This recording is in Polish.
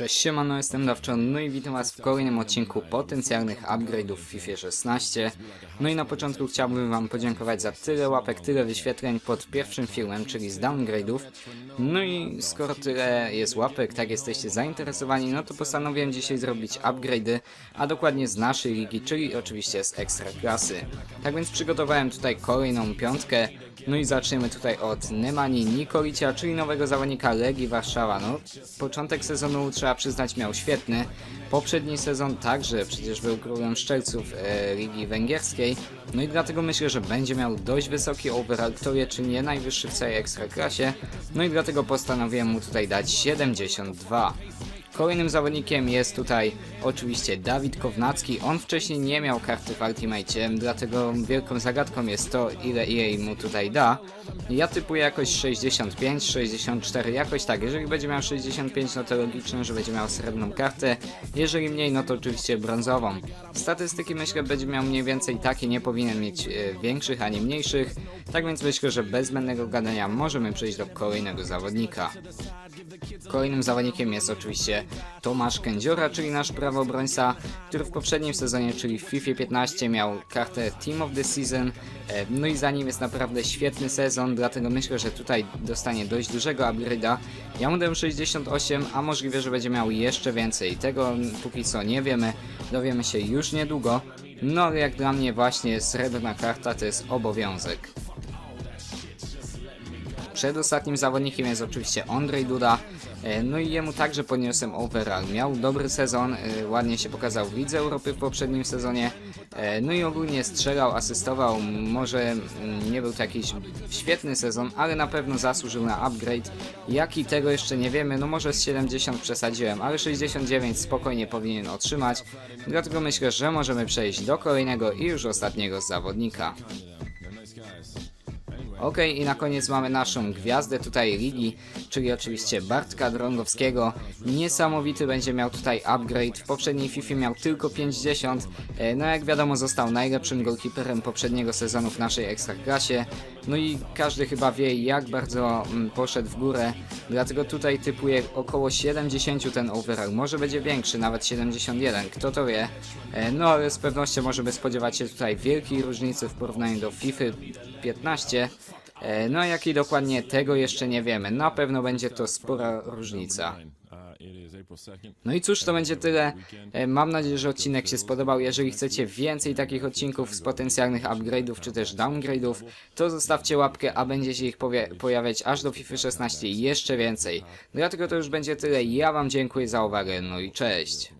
Cześć, siemano, jestem Dawczon, no i witam was w kolejnym odcinku potencjalnych upgrade'ów w FIFA 16. No i na początku chciałbym wam podziękować za tyle łapek, tyle wyświetleń pod pierwszym filmem, czyli z downgrade'ów. No i skoro tyle jest łapek, tak jesteście zainteresowani, no to postanowiłem dzisiaj zrobić upgrade'y, a dokładnie z naszej ligi, czyli oczywiście z ekstra klasy. Tak więc przygotowałem tutaj kolejną piątkę, no i zaczniemy tutaj od Nemani Nikolicia, czyli nowego zawodnika Legii Warszawa. No, początek sezonu trzeba przyznać miał świetny. Poprzedni sezon także przecież był królem szczelców e, Ligi Węgierskiej. No i dlatego myślę, że będzie miał dość wysoki overall, kto wie czy nie najwyższy w całej ekstraklasie. No i dlatego postanowiłem mu tutaj dać 72. Kolejnym zawodnikiem jest tutaj oczywiście Dawid Kownacki. On wcześniej nie miał karty w Ultimate, dlatego wielką zagadką jest to, ile jej mu tutaj da. Ja typuję jakoś 65, 64, jakoś tak. Jeżeli będzie miał 65, no to logiczne, że będzie miał srebrną kartę. Jeżeli mniej, no to oczywiście brązową. Statystyki myślę będzie miał mniej więcej takie, nie powinien mieć e, większych ani mniejszych. Tak więc myślę, że bez zbędnego gadania możemy przejść do kolejnego zawodnika. Kolejnym zawodnikiem jest oczywiście Tomasz Kędziora, czyli nasz prawobrońca, który w poprzednim sezonie, czyli w FIFA 15 miał kartę Team of the Season. E, No i za nim jest naprawdę świetny sezon, dlatego myślę, że tutaj dostanie dość dużego upgrade'a. Ja mu dam 68, a możliwe, że będzie miał jeszcze więcej. Tego póki co nie wiemy, dowiemy się już niedługo. No ale jak dla mnie właśnie srebrna karta to jest obowiązek. Przedostatnim zawodnikiem jest oczywiście Andrzej Duda. E, No i jemu także podniosłem overall. Miał dobry sezon, e, ładnie się pokazał w Lidze Europy w poprzednim sezonie. E, No i ogólnie strzelał, asystował. Może mm, nie był to jakiś świetny sezon, ale na pewno zasłużył na upgrade. Jaki tego jeszcze nie wiemy, no może z 70 przesadziłem, ale 69 spokojnie powinien otrzymać. Dlatego myślę, że możemy przejść do kolejnego i już ostatniego zawodnika. Ok, i na koniec mamy naszą gwiazdę tutaj ligi, czyli oczywiście Bartka Drągowskiego. Niesamowity będzie miał tutaj upgrade. W poprzedniej FIFA miał tylko 50. E, No jak wiadomo, został najlepszym goalkeeperem poprzedniego sezonu w naszej ekstraklasie. No i każdy chyba wie, jak bardzo mm, poszedł w górę. Dlatego tutaj typuję około 70 ten overall. Może będzie większy, nawet 71, kto to wie. E, No ale z pewnością możemy spodziewać się tutaj wielkiej różnicy w porównaniu do FIFA 15. E, No jakiej dokładnie tego jeszcze nie wiemy. Na pewno będzie to spora różnica. No i cóż, to będzie tyle. E, Mam nadzieję, że odcinek się spodobał. Jeżeli chcecie więcej takich odcinków z potencjalnych upgrade'ów czy też downgrade'ów, to zostawcie łapkę, a będzie się ich pojawiać aż do FIFA 16 i jeszcze więcej. Dlatego to już będzie tyle. Ja wam dziękuję za uwagę, no i cześć.